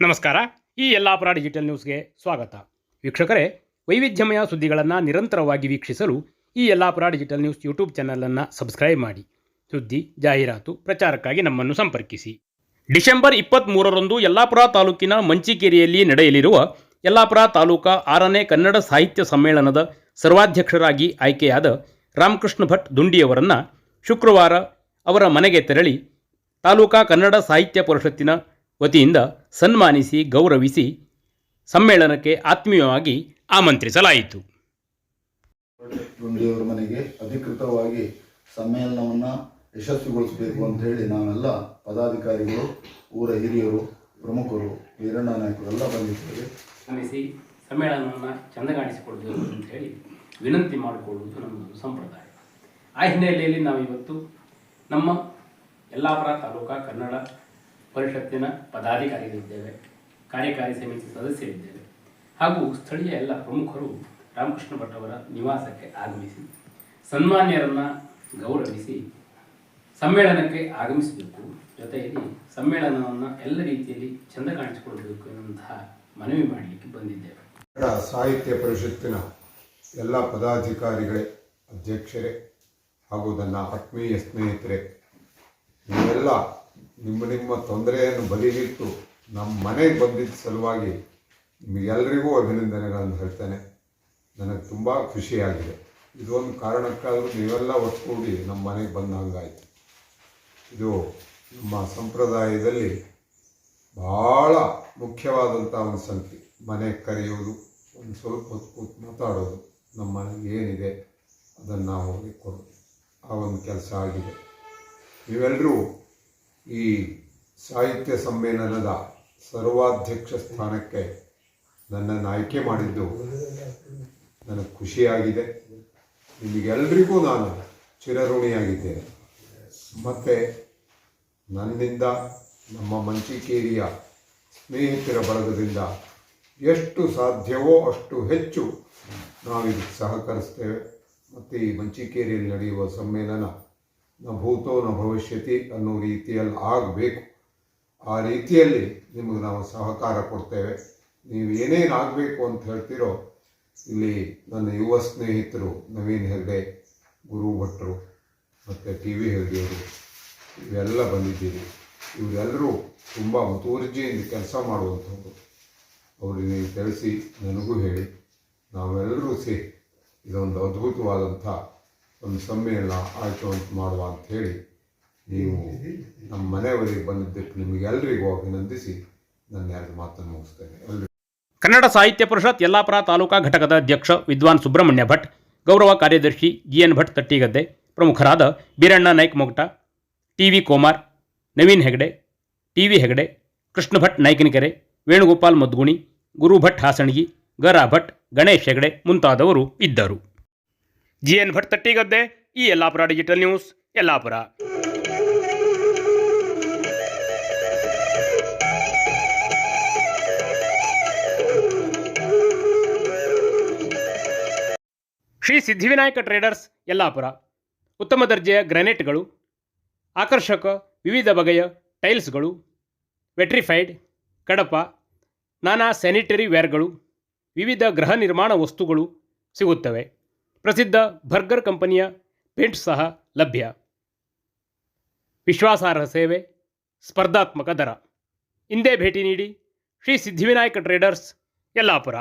ನಮಸ್ಕಾರ. ಈ ಯಲ್ಲಾಪುರ ಡಿಜಿಟಲ್ ನ್ಯೂಸ್ಗೆ ಸ್ವಾಗತ. ವೀಕ್ಷಕರೇ, ವೈವಿಧ್ಯಮಯ ಸುದ್ದಿಗಳನ್ನು ನಿರಂತರವಾಗಿ ವೀಕ್ಷಿಸಲು ಈ ಯಲ್ಲಾಪುರ ಡಿಜಿಟಲ್ ನ್ಯೂಸ್ ಯೂಟ್ಯೂಬ್ ಚಾನಲನ್ನು ಸಬ್ಸ್ಕ್ರೈಬ್ ಮಾಡಿ. ಸುದ್ದಿ, ಜಾಹೀರಾತು, ಪ್ರಚಾರಕ್ಕಾಗಿ ನಮ್ಮನ್ನು ಸಂಪರ್ಕಿಸಿ. ಡಿಸೆಂಬರ್ ಇಪ್ಪತ್ತ್ಮೂರರಂದು ಯಲ್ಲಾಪುರ ತಾಲೂಕಿನ ಮಂಚಿಕೇರಿಯಲ್ಲಿ ನಡೆಯಲಿರುವ ಯಲ್ಲಾಪುರ ತಾಲೂಕಾ ಆರನೇ ಕನ್ನಡ ಸಾಹಿತ್ಯ ಸಮ್ಮೇಳನದ ಸರ್ವಾಧ್ಯಕ್ಷರಾಗಿ ಆಯ್ಕೆಯಾದ ರಾಮಕೃಷ್ಣ ಭಟ್ ದುಂಡಿಯವರನ್ನು ಶುಕ್ರವಾರ ಅವರ ಮನೆಗೆ ತೆರಳಿ ತಾಲೂಕಾ ಕನ್ನಡ ಸಾಹಿತ್ಯ ಪರಿಷತ್ತಿನ ವತಿಯಿಂದ ಸನ್ಮಾನಿಸಿ ಗೌರವಿಸಿ ಸಮ್ಮೇಳನಕ್ಕೆ ಆತ್ಮೀಯವಾಗಿ ಆಮಂತ್ರಿಸಲಾಯಿತು. ಗುಂಡಿಯವರ ಮನೆಗೆ ಅಧಿಕೃತವಾಗಿ ಸಮ್ಮೇಳನವನ್ನ ಯಶಸ್ವಿಗೊಳಿಸಬೇಕು ಅಂತ ಹೇಳಿ ನಾವೆಲ್ಲ ಪದಾಧಿಕಾರಿಗಳು ಊರ ಹಿರಿಯರು ಪ್ರಮುಖರು ವೀರಣ್ಣ ನಾಯಕರೆಲ್ಲ ಬಂದಿದ್ದೇವೆ. ಶ್ರಮಿಸಿ ಸಮ್ಮೇಳನವನ್ನು ಚಂದಗಾಣಿಸಿಕೊಡಬೇಕು ಅಂತ ಹೇಳಿ ವಿನಂತಿ ಮಾಡಿಕೊಳ್ಳುವುದು ನಮ್ಮದು ಸಂಪ್ರದಾಯ. ಆ ಹಿನ್ನೆಲೆಯಲ್ಲಿ ನಾವು ಇವತ್ತು ನಮ್ಮ ಯಲ್ಲಾಪುರ ತಾಲೂಕಾ ಕನ್ನಡ ಪರಿಷತ್ತಿನ ಪದಾಧಿಕಾರಿಗಳಿದ್ದೇವೆ, ಕಾರ್ಯಕಾರಿ ಸಮಿತಿ ಸದಸ್ಯರಿದ್ದೇವೆ. ಹಾಗೂ ಸ್ಥಳೀಯ ಎಲ್ಲ ಪ್ರಮುಖರು ರಾಮಕೃಷ್ಣ ಭಟ್ ಅವರ ನಿವಾಸಕ್ಕೆ ಆಗಮಿಸಿ, ಸನ್ಮಾನ್ಯರನ್ನು ಗೌರವಿಸಿ ಸಮ್ಮೇಳನಕ್ಕೆ ಆಗಮಿಸಬೇಕು. ಜೊತೆಯಲ್ಲಿ ಸಮ್ಮೇಳನವನ್ನು ಎಲ್ಲ ರೀತಿಯಲ್ಲಿ ಚಂದ ಕಾಣಿಸಿಕೊಳ್ಬೇಕು ಎನ್ನುವಂತಹ ಮನವಿ ಮಾಡಲಿಕ್ಕೆ ಬಂದಿದ್ದೇವೆ. ಸಾಹಿತ್ಯ ಪರಿಷತ್ತಿನ ಎಲ್ಲ ಪದಾಧಿಕಾರಿಗಳೇ, ಅಧ್ಯಕ್ಷರೇ ಹಾಗೂ ನನ್ನ ಆತ್ಮೀಯ ಸ್ನೇಹಿತರೆ, ನೀವೆಲ್ಲ ನಿಮ್ಮ ನಿಮ್ಮ ತೊಂದರೆಯನ್ನು ಬದಿಗಿಟ್ಟು ನಮ್ಮ ಮನೆಗೆ ಬಂದಿದ್ದ ಸಲುವಾಗಿ ನಿಮಗೆಲ್ಲರಿಗೂ ಅಭಿನಂದನೆಗಳನ್ನು ಹೇಳ್ತೇನೆ. ನನಗೆ ತುಂಬ ಖುಷಿಯಾಗಿದೆ. ಇದೊಂದು ಕಾರಣಕ್ಕಾದರೂ ನೀವೆಲ್ಲ ಒಟ್ಟುಗೂಡಿ ನಮ್ಮ ಮನೆಗೆ ಬಂದ ಹಾಗಾಯಿತು. ಇದು ನಮ್ಮ ಸಂಪ್ರದಾಯದಲ್ಲಿ ಭಾಳ ಮುಖ್ಯವಾದಂಥ ಒಂದು ಸಂತಿ ಮನೆ ಕರೆಯೋದು ಒಂದು ಸ್ವಲ್ಪ ಹೊತ್ತು ಕೂತು ಮಾತಾಡೋದು ನಮ್ಮ ಮನೆಗೆ ಏನಿದೆ ಅದನ್ನು ನಾವು ಹೋಗಿ ಕೊಡೋದು. ಆ ಒಂದು ಕೆಲಸ ಆಗಿದೆ. ನೀವೆಲ್ಲರೂ ಈ ಸಾಹಿತ್ಯ ಸಮ್ಮೇಳನದ ಸರ್ವಾಧ್ಯಕ್ಷ ಸ್ಥಾನಕ್ಕೆ ನನ್ನನ್ನು ಆಯ್ಕೆ ಮಾಡಿದ್ದು ನನಗೆ ಖುಷಿಯಾಗಿದೆ. ನಿಮಗೆಲ್ಲರಿಗೂ ನಾನು ಚಿರಋಣಿಯಾಗಿದ್ದೇನೆ. ಮತ್ತು ನನ್ನಿಂದ ನಮ್ಮ ಮಂಚಿಕೇರಿಯ ಸ್ನೇಹಿತರ ಬಳಗದಿಂದ ಎಷ್ಟು ಸಾಧ್ಯವೋ ಅಷ್ಟು ಹೆಚ್ಚು ನಾವು ಇದಕ್ಕೆ ಸಹಕರಿಸ್ತೇವೆ. ಮತ್ತು ಈ ಮಂಚಿಕೇರಿಯಲ್ಲಿ ನಡೆಯುವ ಸಮ್ಮೇಳನ ನ ಭೂತೋ ನ ಭವಿಷ್ಯತಿ ಅನ್ನೋ ರೀತಿಯಲ್ಲಿ ಆಗಬೇಕು. ಆ ರೀತಿಯಲ್ಲಿ ನಿಮಗೆ ನಾವು ಸಹಕಾರ ಕೊಡ್ತೇವೆ. ನೀವು ಏನೇನು ಆಗಬೇಕು ಅಂತ ಹೇಳ್ತೀರೋ, ಇಲ್ಲಿ ನನ್ನ ಯುವ ಸ್ನೇಹಿತರು ನವೀನ್ ಹೆಗ್ಡೆ, ಗುರು ಭಟ್ರು ಮತ್ತು ಟಿ ವಿ ಹೆಗ್ಡೆಯವರು, ಇವೆಲ್ಲ ಬಂದಿದ್ದೀರಿ. ಇವರೆಲ್ಲರೂ ತುಂಬ ಮುತುವರ್ಜಿಯಿಂದ ಕೆಲಸ ಮಾಡುವಂಥವ್ರು. ಅವರಿಗೆ ತಿಳಿಸಿ ನನಗೂ ಹೇಳಿ. ನಾವೆಲ್ಲರೂ ಸೇರಿ ಇದೊಂದು ಅದ್ಭುತವಾದಂಥ ಒಂದು ಸಮ್ಮೇಳನ ಆಯಿತು ಅಂತ ಮಾಡುವ ಅಂತ ಹೇಳಿ ನೀವು ನಮ್ಮ ಮನೆಯವರಿಗೆ ಬಂದಿದ್ದಕ್ಕೆ ನಿಮಗೆಲ್ಲರಿಗೂ ಅಭಿನಂದಿಸಿ ನನ್ನ ಎರಡು ಮಾತನ್ನು ಮುಗಿಸ್ತೇನೆ. ಕನ್ನಡ ಸಾಹಿತ್ಯ ಪರಿಷತ್ ಯಲ್ಲಾಪುರ ತಾಲೂಕಾ ಘಟಕದ ಅಧ್ಯಕ್ಷ ವಿದ್ವಾನ್ ಸುಬ್ರಹ್ಮಣ್ಯ ಭಟ್, ಗೌರವ ಕಾರ್ಯದರ್ಶಿ ಜಿ ಎನ್ ಭಟ್ ತಟ್ಟಿಗದ್ದೆ, ಪ್ರಮುಖರಾದ Beeranna Naik Mogata, T V Komar, Naveen Hegde, T V Hegde, Krishna Bhat Naikanakere, Venugopal Madguni Guru Bhat Hasanagi, Gara Bhat, Ganesh Hegde ಮುಂತಾದವರು ಇದ್ದರು. ಜಿ ಎನ್ ಭಟ್ ತಟ್ಟಿಗದ್ದೆ ಈ Yellapur digital news Yellapur Shri Siddhivinayaka traders Yellapur ಉತ್ತಮ ದರ್ಜೆಯ ಗ್ರಾನೈಟ್ಗಳು, ಆಕರ್ಷಕ ವಿವಿಧ ಬಗೆಯ ಟೈಲ್ಸ್ಗಳು, vitrified, Kadapa, ನಾನಾ sanitary ವೇರ್ಗಳು, ವಿವಿಧ ಗೃಹ ನಿರ್ಮಾಣ ವಸ್ತುಗಳು ಸಿಗುತ್ತವೆ. ಪ್ರಸಿದ್ಧ ಬರ್ಗರ್ ಕಂಪನಿಯ ಪೇಂಟ್ ಸಹ ಲಭ್ಯ. ವಿಶ್ವಾಸಾರ್ಹ ಸೇವೆ, ಸ್ಪರ್ಧಾತ್ಮಕ ದರ. ಹಿಂದೆ ಭೇಟಿ ನೀಡಿ ಶ್ರೀ ಸಿದ್ಧಿವಿನಾಯಕ ಟ್ರೇಡರ್ಸ್ ಯಲ್ಲಾಪುರ.